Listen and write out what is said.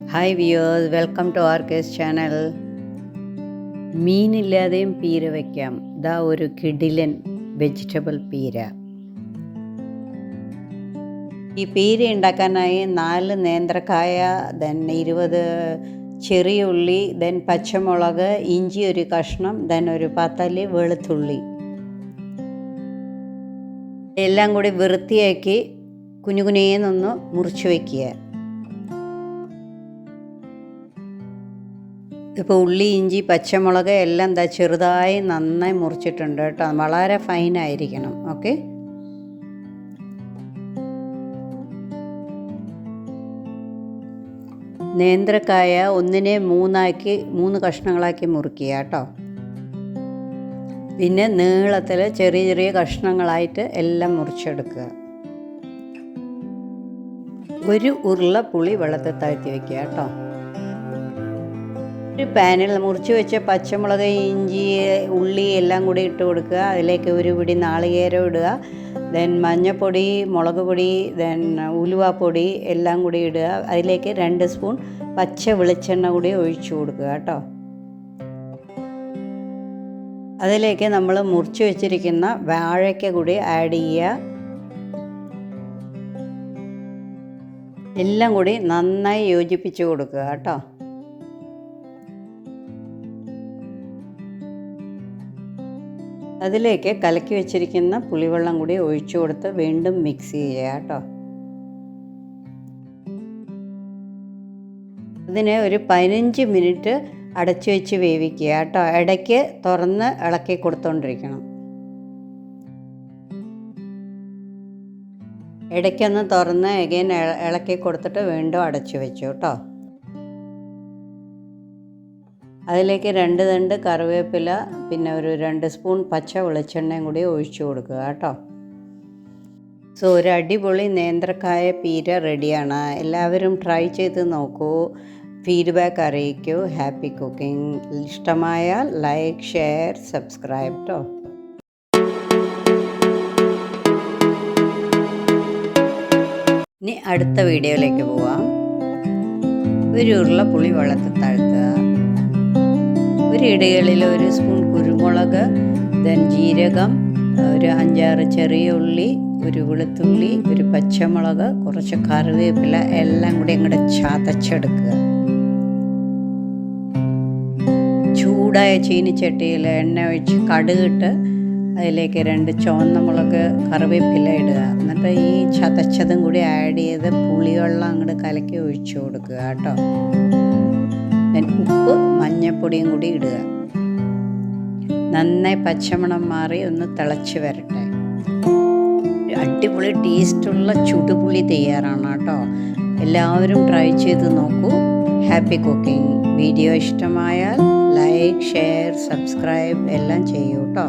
Hi viewers welcome to R case channel മീനില്ലാതെയും പീര വയ്ക്കാം ഇതാ ഒരു കിടിലൻ വെജിറ്റബിൾ പീര. ഈ പീര ഉണ്ടാക്കാനായി നാല് നേന്ത്രക്കായ ദെൻ ഇരുപത് ചെറിയ ഉള്ളി ദെൻ പച്ചമുളക് ഇഞ്ചി ഒരു കഷ്ണം ദെൻ ഒരു പത്തൽ വെളുത്തുള്ളി. എല്ലാം കൂടി വൃത്തിയാക്കി കുഞ്ഞു കുഞ്ഞേന്നൊന്ന് മുറിച്ച് വയ്ക്കുക ഇപ്പോൾ ഉള്ളി ഇഞ്ചി പച്ചമുളക് എല്ലാം എന്താ ചെറുതായി നന്നായി മുറിച്ചിട്ടുണ്ട് കേട്ടോ. വളരെ ഫൈനായിരിക്കണം ഓക്കെ നേന്ത്രക്കായ ഒന്നിനെ മൂന്നാക്കി മൂന്ന് കഷ്ണങ്ങളാക്കി മുറിക്കുക കേട്ടോ. പിന്നെ നീളത്തിൽ ചെറിയ ചെറിയ കഷ്ണങ്ങളായിട്ട് എല്ലാം മുറിച്ചെടുക്കുക. ഒരു ഉരുള പുളി വെള്ളത്തിൽ താഴ്ത്തി വയ്ക്കുക കേട്ടോ. ഒരു പാനിൽ മുറിച്ച് വെച്ച പച്ചമുളക് ഇഞ്ചി ഉള്ളി എല്ലാം കൂടി ഇട്ട് കൊടുക്കുക. അതിലേക്ക് ഒരു പിടി നാളികേരം ഇടുക. ദെൻ മഞ്ഞൾപ്പൊടി മുളക് പൊടി ദെൻ ഉലുവാപ്പൊടി എല്ലാം കൂടി ഇടുക. അതിലേക്ക് രണ്ട് സ്പൂൺ പച്ച വെളിച്ചെണ്ണ കൂടി ഒഴിച്ചു കൊടുക്കുക കേട്ടോ. അതിലേക്ക് നമ്മൾ മുറിച്ച് വെച്ചിരിക്കുന്ന വാഴയ്ക്ക കൂടി ആഡ് ചെയ്യുക. എല്ലാം കൂടി നന്നായി യോജിപ്പിച്ച് കൊടുക്കുക കേട്ടോ. അതിലേക്ക് കലക്കി വെച്ചിരിക്കുന്ന പുളിവെള്ളം കൂടി ഒഴിച്ചു കൊടുത്ത് വീണ്ടും മിക്സ് ചെയ്യുക കേട്ടോ. ഇതിനെ ഒരു പതിനഞ്ച് മിനിറ്റ് അടച്ചു വെച്ച് വേവിക്കുക കേട്ടോ. ഇടയ്ക്ക് തുറന്ന് ഇളക്കി കൊടുത്തോണ്ടിരിക്കണം. ഇടയ്ക്കൊന്ന് തുറന്ന് എഗൈൻ ഇളക്കി കൊടുത്തിട്ട് വീണ്ടും അടച്ചു വെച്ചു കേട്ടോ. അതിലേക്ക് രണ്ട് തണ്ട് കറിവേപ്പില പിന്നെ ഒരു രണ്ട് സ്പൂൺ പച്ച വെളിച്ചെണ്ണയും കൂടി ഒഴിച്ചു കൊടുക്കുക കേട്ടോ. സോ ഒരു അടിപൊളി നേന്ത്രക്കായ പീര റെഡിയാണ്. എല്ലാവരും ട്രൈ ചെയ്ത് നോക്കൂ. ഫീഡ്ബാക്ക് അറിയിക്കൂ. ഹാപ്പി കുക്കിംഗ് ഇഷ്ടമായാൽ ലൈക്ക് ഷെയർ സബ്സ്ക്രൈബ് കേട്ടോ ഇനി അടുത്ത വീഡിയോയിലേക്ക് പോവാം. ഒരു ഉരുള പുളി വെള്ളത്തിൽ താഴ്ത്തുക. ഒരു ഇടകളിൽ ഒരു സ്പൂൺ കുരുമുളക് ദെൻ ജീരകം ഒരു അഞ്ചാറ് ചെറിയ ഉള്ളി ഒരു വെളുത്തുള്ളി ഒരു പച്ചമുളക് കുറച്ച് കറിവേപ്പില എല്ലാം കൂടി അങ്ങോട്ട് ചതച്ചെടുക്കുക. ചൂടായ ചീനിച്ചട്ടിയിൽ എണ്ണ ഒഴിച്ച് കടുകിട്ട് അതിലേക്ക് രണ്ട് ചുവന്ന മുളക് കറിവേപ്പില ഇടുക. എന്നിട്ട് ഈ ചതച്ചതും കൂടി ആഡ് ചെയ്ത് പുളിവെള്ളം അങ്ങോട്ട് കലക്കി ഒഴിച്ചു കൊടുക്കുക കേട്ടോ. ഉപ്പ് മഞ്ഞപ്പൊടിയും കൂടി ഇടുക. നന്നായി പച്ചമണം മാറി ഒന്ന് തിളച്ച് വരട്ടെ. അടിപൊളി ടേസ്റ്റുള്ള ചുടുപുളി തയ്യാറാണ് കേട്ടോ. എല്ലാവരും ട്രൈ ചെയ്ത് നോക്കൂ. ഹാപ്പി കുക്കിംഗ് വീഡിയോ ഇഷ്ടമായാൽ ലൈക്ക് ഷെയർ സബ്സ്ക്രൈബ് എല്ലാം ചെയ്യൂ കേട്ടോ.